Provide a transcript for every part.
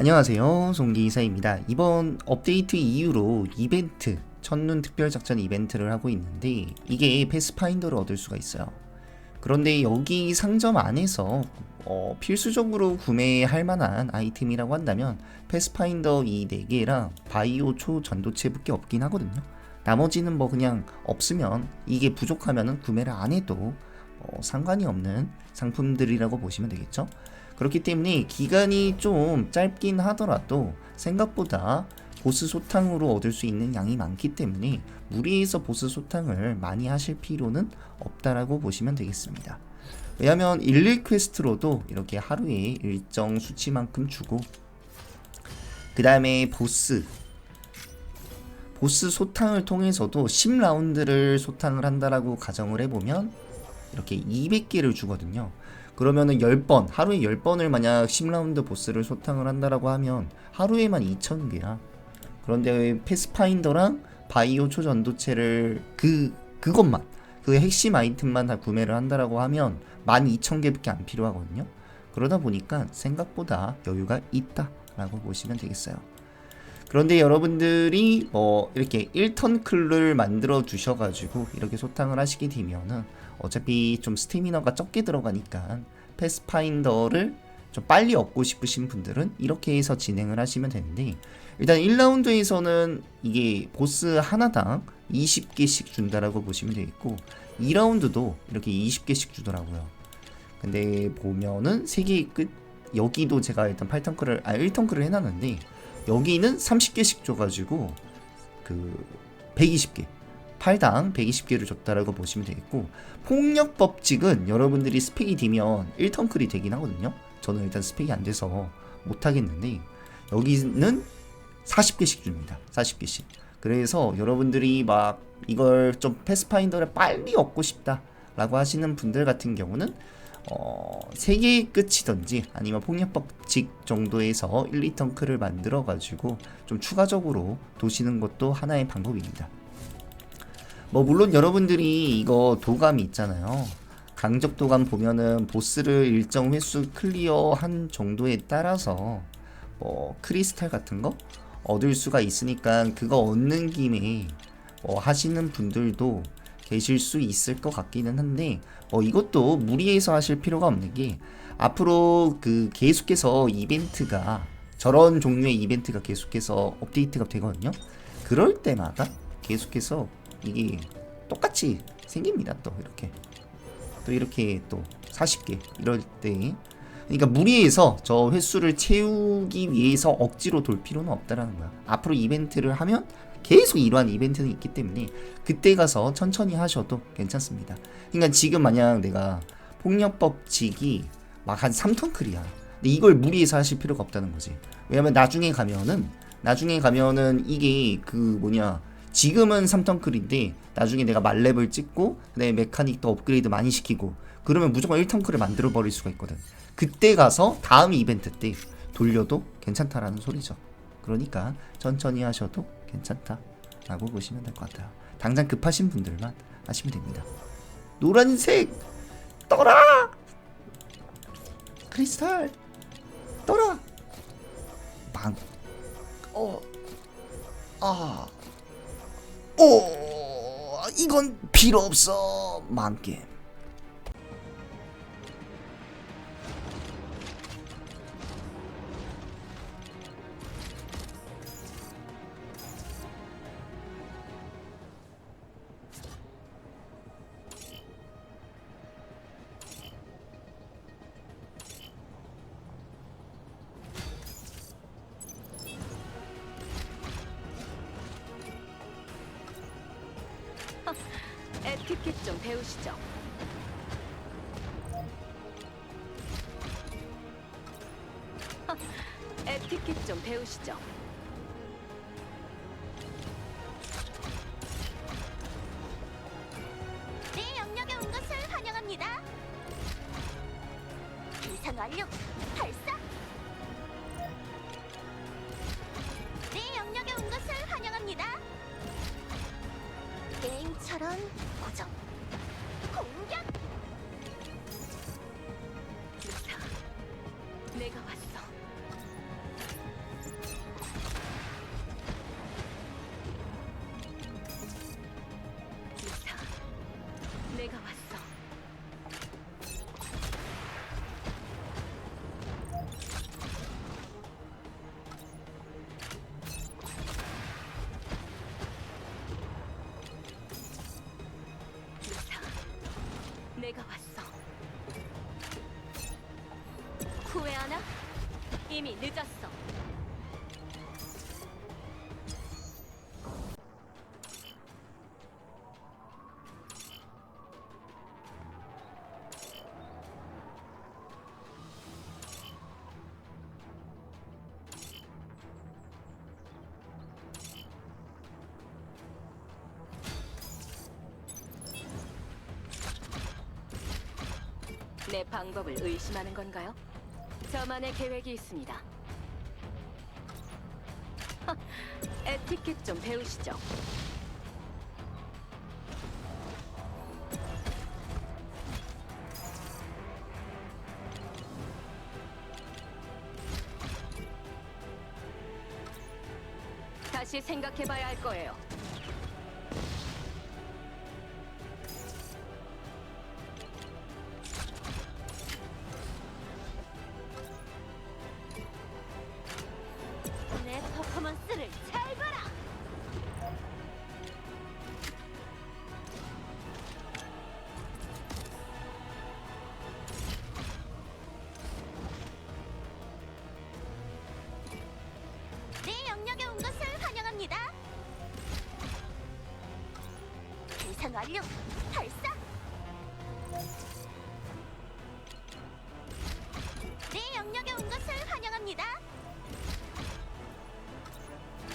안녕하세요. 송기사입니다. 이번 업데이트 이후로 이벤트 첫눈 특별 작전 이벤트를 하고 있는데 이게 패스파인더를 얻을 수가 있어요. 그런데 여기 상점 안에서 어, 필수적으로 구매할 만한 아이템이라고 한다면 패스파인더 이 4개랑 바이오 초 전도체밖에 없긴 하거든요. 나머지는 뭐 그냥 없으면 이게 부족하면 구매를 안 해도 어, 상관이 없는 상품들이라고 보시면 되겠죠 그렇기 때문에 기간이 좀 짧긴 하더라도 생각보다 보스 소탕으로 얻을 수 있는 양이 많기 때문에 무리해서 보스 소탕을 많이 하실 필요는 없다라고 보시면 되겠습니다. 왜냐하면 11 퀘스트로도 이렇게 하루에 일정 수치만큼 주고 그 다음에 보스 보스 소탕을 통해서도 10라운드를 소탕을 한다라고 가정을 해보면 이렇게 200개를 주거든요. 그러면은 10번, 하루에 10번을 만약 10라운드 보스를 소탕을 한다라고 하면 하루에만 2,000개야. 그런데 패스파인더랑 바이오 초전도체를 그 그것만 그 핵심 아이템만 다 구매를 한다라고 하면 12,000개밖에 안 필요하거든요. 그러다 보니까 생각보다 여유가 있다라고 보시면 되겠어요. 그런데 여러분들이 뭐 이렇게 1턴 클을 만들어 주셔가지고 이렇게 소탕을 하시게 되면은 어차피 좀 스태미너가 적게 들어가니까 패스파인더를 좀 빨리 얻고 싶으신 분들은 이렇게 해서 진행을 하시면 되는데 일단 1라운드에서는 이게 보스 하나당 20개씩 준다라고 보시면 되겠고 2라운드도 이렇게 20개씩 주더라고요. 근데 보면은 3개 끝 여기도 제가 일단 8턴크를 아 1턴크를 해놨는데 여기는 30개씩 줘가지고 그 120개 8당 120개를 줬다라고 보시면 되겠고 폭력 법칙은 여러분들이 스펙이 되면 1턴클이 되긴 하거든요. 저는 일단 스펙이 안 돼서 못 하겠는데 여기는 40개씩 줍니다. 40개씩. 그래서 여러분들이 막 이걸 좀 패스파인더를 빨리 얻고 싶다 라고 하시는 분들 같은 경우는 어, 3개의 끝이던지 아니면 폭력법칙 정도에서 1, 2턴크를 만들어 가지고 좀 추가적으로 도시는 것도 하나의 방법입니다. 뭐 물론 여러분들이 이거 도감이 있잖아요. 강적 도감 보면은 보스를 일정 횟수 클리어한 정도에 따라서 뭐 크리스탈 같은 거 얻을 수가 있으니까 그거 얻는 김에 뭐 하시는 분들도 계실 수 있을 것 같기는 한데 어 이것도 무리해서 하실 필요가 없는 게 앞으로 그 계속해서 이벤트가 저런 종류의 이벤트가 계속해서 업데이트가 되거든요. 그럴 때마다 계속해서 이게 똑같이 생깁니다. 또 이렇게 또 이렇게 또 40개 이럴 때 그러니까 무리해서 저 횟수를 채우기 위해서 억지로 돌 필요는 없다라는 거야. 앞으로 이벤트를 하면 계속 이러한 이벤트는 있기 때문에 그때 가서 천천히 하셔도 괜찮습니다. 그러니까 지금 만약 내가 폭력 법칙이 막 한 3턴 클이야. 근데 이걸 무리해서 하실 필요가 없다는 거지. 왜냐면 나중에 가면은 나중에 가면은 이게 그 뭐냐 지금은 3턴 클인데 나중에 내가 말렙을 찍고 그다음에 메카닉도 업그레이드 많이 시키고 그러면 무조건 1턴 클을 만들어 버릴 수가 있거든. 그때 가서 다음 이벤트 때 돌려도 괜찮다라는 소리죠. 그러니까 천천히 하셔도 괜찮다 라고 보시면 될 것 같아요. 당장 급하신 분들만 하시면 됩니다. 노란색 떠라 크리스탈 떠라 망 어. 아. 오, 이건 필요 없어. 망게. 티켓 좀 배우시죠. 에티켓 좀 배우시죠. 내 영역에 온 것을 환영합니다. 계산 완료. 발사. 내 영역에 온 것을 환영합니다. 게임처럼 고정. 공격. 무사. 내가 왔어. 이미 늦었어. 내 방법을 의심하는 건가요? 저만의 계획이 있습니다. 하, 에티켓 좀 배우시죠. 다시 생각해봐야 할 거예요. 환영합니다. 계산 완료. 발사. 내 영역에 온 것을 환영합니다.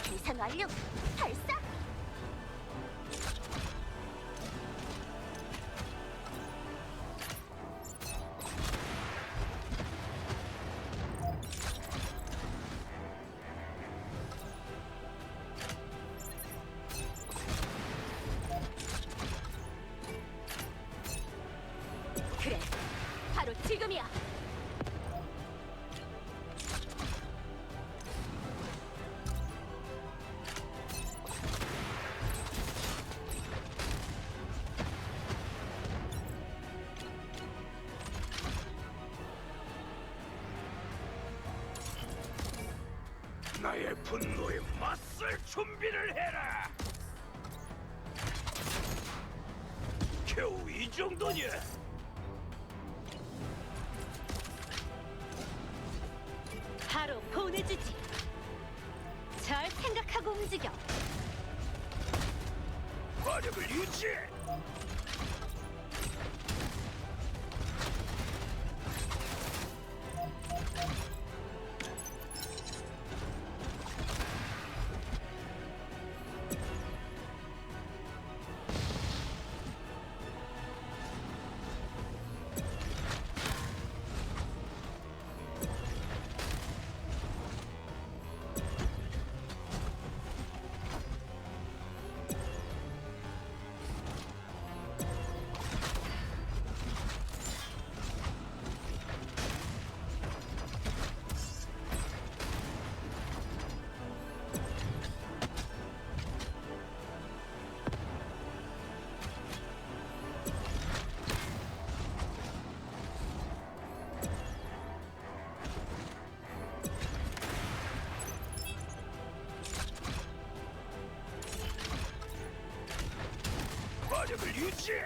계산 완료. 발사. 나의 분노에 맞설 준비를 해라. 겨우 이 정도냐? 바로 보내주지. 잘 생각하고 움직여. 화력을 유지해. 유지해.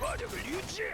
화력을 유지해.